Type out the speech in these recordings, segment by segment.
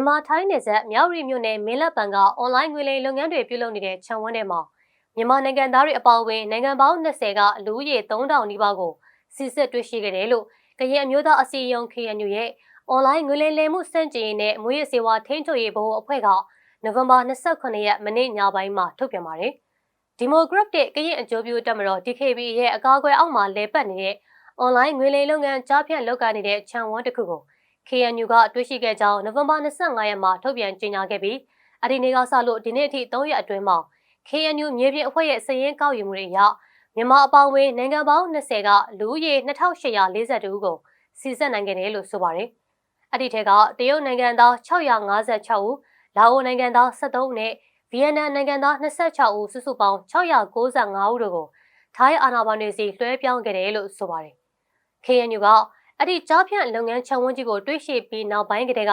မြန်မာထိုင်းနယ်စပ်မြောက်ရီမြို့နယ်မင်းလက်ပံကအွန်လိုင်းငွေလိမ်လုပ်ငန်းတွေပြုလုပ်နေတဲ့ခြံဝန်းထဲမှာမြန်မာနိုင်ငံသားတွေအပါအဝင်နိုင်ငံပေါင်း20ကလူဦးရေ3000နီးပါးကိုစစ်စစ်တွေ့ရှိခဲ့တယ်လို့ကရင်အမျိုးသားအစည်းအရုံး KNU ရဲ့အွန်လိုင်းငွေလိမ်လည်မှုစန့်ကျင်ရေးနဲ့မွေးရစေဝါထိန်းချုပ်ရေးဘုတ်အဖွဲ့ကနိုဝင်ဘာ28ရက်မနေ့ညပိုင်းမှာထုတ်ပြန်ပါတယ်။ဒီမိုကရက်တစ်ကရင်အကျိုးပြုတက်မတော် DKB ရဲ့အကာအကွယ်အောက်မှာလဲပတ်နေတဲ့အွန်လိုင်းငွေလိမ်လုပ်ငန်းကြားဖြတ်လုပ်ကိုင်နေတဲ့ခြံဝန်းတစ်ခုကို KNU ကတွေ့ရှိခဲ့ကြောင်းနိုဝင်ဘာ25ရက်မှာထုတ်ပြန်ကြေညာခဲ့ပြီးအဲ့ဒီနေ့ကစလို့ဒီနေ့အထိ3ရက်အတွင်းမှာ KNU မြေပြင်အဖွဲ့ရဲ့စည်ရင်းကောက်ယူမှုတွေအရမြန်မာအပေါင်းဝေးနိုင်ငံပေါင်း20ကလူဦးရေ2842ဦးကိုစီစစ်နိုင်ခဲ့တယ်လို့ဆိုပါတယ်။အဲ့ဒီထဲကတရုတ်နိုင်ငံသား656ဦး၊လာအိုနိုင်ငံသား73ဦးနဲ့ဗီယက်နမ်နိုင်ငံသား26ဦးစုစုပေါင်း695ဦးတို့ကိုထိုင်းအာဏာပိုင်တွေစီလွှဲပြောင်းခဲ့တယ်လို့ဆိုပါတယ်။ KNU က အဲ့ဒီကြားဖြန့်လုပ်ငန်းခြံဝန်းကြီးကိုတွေးရှိပြီးနောက်ပိုင်းကတည်းက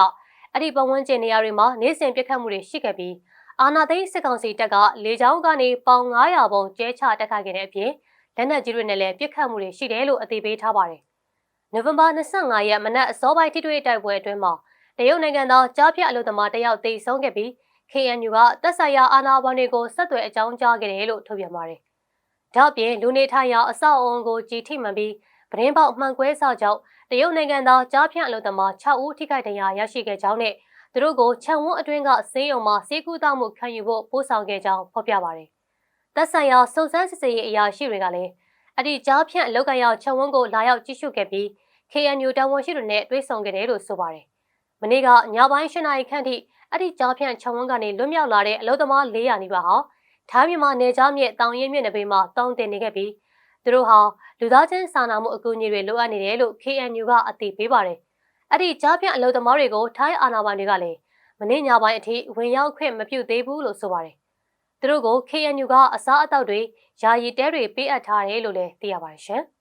အဲ့ဒီပတ်ဝန်းကျင်နေရာတွေမှာနေစဉ်ပြစ်ခတ်မှုတွေရှိခဲ့ပြီးအာနာသိန်းစစ်ကောင်စီတပ်ကလေကြောင်းကနေပေါင်900ပုံကျဲချတက်ခတ်ခဲ့တဲ့အပြင်လက်နက်ကြီးတွေနဲ့လည်းပြစ်ခတ်မှုတွေရှိတယ်လို့အသိပေးထားပါတယ်။နိုဝင်ဘာ25ရက်မနက်အစောပိုင်းထိတွေ့တိုက်ပွဲအတွင်းမှာတရုတ်နိုင်ငံသားကြားဖြတ်အလို့သမားတယောက်သေဆုံးခဲ့ပြီး KNU ကတပ်ဆိုင်ရာအာဏာပိုင်တွေကိုဆက်သွယ်အကြောင်းကြားခဲ့တယ်လို့ထုတ်ပြန်ပါတယ်။ဒါ့အပြင်လူနေထိုင်ရာအဆောက်အအုံကိုကြီးထိမှန်ပြီး ပရင်းပေါက်မှန်ကွဲဆောက်ကြောင့်တရုတ်နိုင်ငံသားကြားဖြန့်အလုပ်သမား6ဦးထိခိုက်ဒဏ်ရာရရှိခဲ့ကြောင်းနဲ့သူတို့ကိုခြံဝန်းအတွင်းကဆေးရုံမှာဆေးကုသမှုခံယူဖို့ပို့ဆောင်ခဲ့ကြောင်းဖော်ပြပါတယ်။သက်ဆိုင်ရာစုံစမ်းစစ်ဆေးရေးအရာရှိတွေကလည်းအဲ့ဒီကြားဖြန့်အလုပ်ကရောက်ခြံဝန်းကိုလာရောက်ကြည့်ရှုခဲ့ပြီး KNU တာဝန်ရှိသူတွေနဲ့တွေ့ဆုံခဲ့တယ်လို့ဆိုပါတယ်။မနေ့ကညပိုင်း၈နာရီခန့်ထိအဲ့ဒီကြားဖြန့်ခြံဝန်းကနေလွတ်မြောက်လာတဲ့အလုပ်သမား400နီးပါးဟာထိုင်းမြန်မာနယ်ကြားမြစ်တောင်ရင်မြစ်နယ်ပင်မှာတောင်းတင်နေခဲ့ပြီး သူတို့ဟာလူသားချင်းစာနာမှုအကူအညီတွေလိုအပ်နေတယ်လို့ KNU ကအသိပေးပါတယ်။အဲ့ဒီကြားဖြန့်အလုပ်သမားတွေကိုထိုင်းအာဏာပိုင်တွေကလည်းမနေ့ညပိုင်းအထိဝင်ရောက်ခွင့်မပြုသေးဘူးလို့ဆိုပါတယ်။သူတို့ကို KNU ကအစားအသောက်တွေယာယီတဲတွေပေးအပ်ထားတယ်လို့လည်းသိရပါတယ်ရှင်။